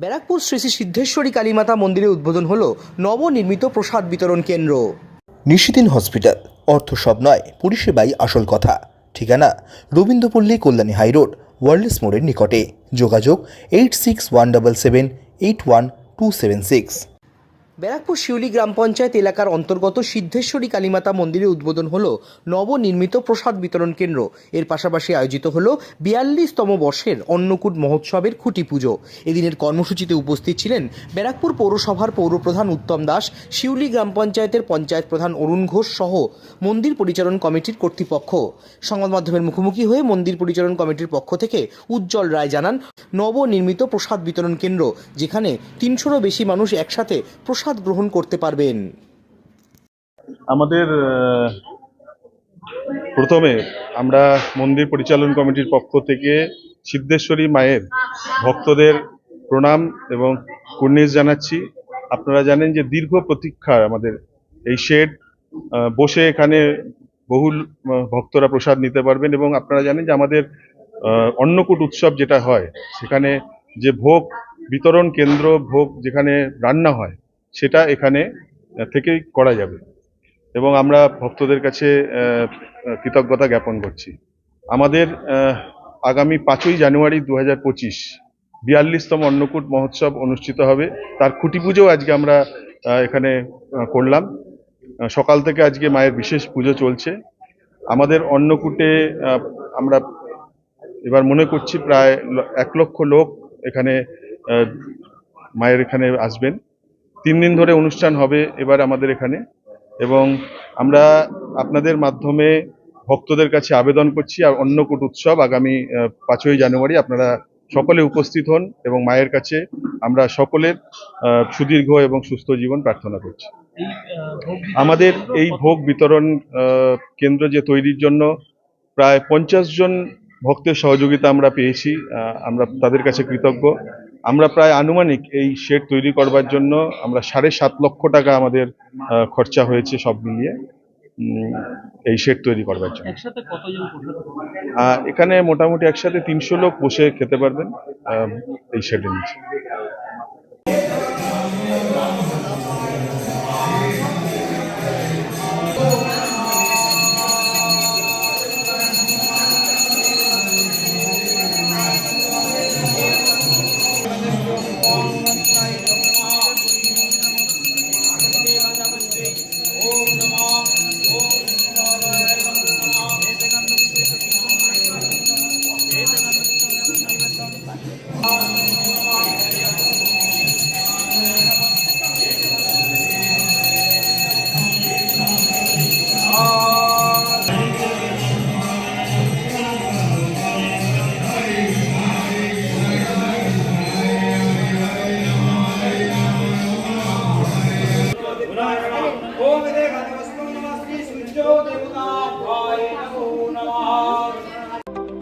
ব্যারাকপুর শ্রী সিদ্ধেশ্বরী কালীমাতা মন্দিরে উদ্বোধন হল নবনির্মিত প্রসাদ বিতরণ কেন্দ্র। নিশিদিন হসপিটাল। অর্থ সব নয়, পরিষেবাই আসল কথা। ঠিকানা, রবীন্দ্রপল্লী, কল্যাণী হাইরোড ওয়ার্ল্ডস মোড়ের নিকটে। যোগাযোগ, eight six one double seven, eight one two seven six. Barrackpore Shiuli গ্রাম পঞ্চায়েত এলাকার অন্তর্গত সিদ্ধেশ্বরী কালীমাতা মন্দিরে উদ্বোধন হল নবনির্মিত প্রসাদ বিতরণ কেন্দ্র। এর পাশাপাশি আয়োজিত হল বিয়াল্লিশতম বর্ষের অন্নকূট মহোৎসবের খুঁটি পুজো। এদিনের কর্মসূচিতে উপস্থিত ছিলেন ব্যারাকপুর পৌরসভার পৌরপ্রধান উত্তম দাস, শিউলি গ্রাম পঞ্চায়েতের পঞ্চায়েত প্রধান অরুণ ঘোষ সহ মন্দির পরিচালন কমিটির কর্তৃপক্ষ। সংবাদ মাধ্যমের মুখোমুখি হয়ে মন্দির পরিচালন কমিটির পক্ষ থেকে উজ্জ্বল রায় জানান, নবনির্মিত প্রসাদ বিতরণ কেন্দ্র, যেখানে তিনশোরও বেশি মানুষ একসাথে প্রসাদ গ্রহণ করতে পারবেন। আমাদের প্রথমে আমরা মন্দির পরিচালন কমিটির পক্ষ থেকে সিদ্ধেশ্বরী মায়ের ভক্তদের প্রণাম এবং কুর্নিশ জানাচ্ছি। আপনারা জানেন যে দীর্ঘ প্রতীক্ষা আমাদের এই শেড বসে এখানে বহুল ভক্তরা প্রসাদ নিতে পারবেন এবং আপনারা জানেন যে আমাদের অন্নকূট উৎসব যেটা হয়, সেখানে যে ভোগ বিতরণ কেন্দ্র, ভোগ যেখানে রান্না হয় সেটা এখানে থেকেই করা যাবে। এবং আমরা ভক্তদের কাছে কৃতজ্ঞতা জ্ঞাপন করছি। আমাদের আগামী পাঁচই জানুয়ারি দু হাজার পঁচিশ বিয়াল্লিশতম অন্নকূট মহোৎসব অনুষ্ঠিত হবে। তার খুঁটি পুজো আজকে আমরা এখানে করলাম। সকাল থেকে আজকে মায়ের বিশেষ পুজো চলছে। আমাদের অন্নকূটে আমরা এবার মনে করছি প্রায় এক লক্ষ লোক এখানে মায়ের এখানে আসবেন। তিন দিন ধরে অনুষ্ঠান হবে এবার আমাদের এখানে এবং আমরা আপনাদের মাধ্যমে ভক্তদের কাছে আবেদন করছি আর অন্নকূট উৎসব আগামী পাঁচই জানুয়ারি আপনারা সকলে উপস্থিত হন এবং মায়ের কাছে আমরা সকলের সুদীর্ঘ এবং সুস্থ জীবন প্রার্থনা করছি। আমাদের এই ভোগ বিতরণ কেন্দ্র যে তৈরির জন্য প্রায় পঞ্চাশ জন ভক্তের সহযোগিতা আমরা পেয়েছি আমরা তাদের কাছে কৃতজ্ঞ। আমরা প্রায় আনুমানিক এই শেড তৈরি করবার জন্য আমরা সাড়ে সাত লক্ষ টাকা আমাদের খরচা হয়েছে সব মিলিয়ে এই শেড তৈরি করবার জন্য। এখানে মোটামুটি একসাথে তিনশো লোক বসে খেতে পারবেন এই শেডের নিচে। 神戸で勝ち越し込みの祭り出場でございます。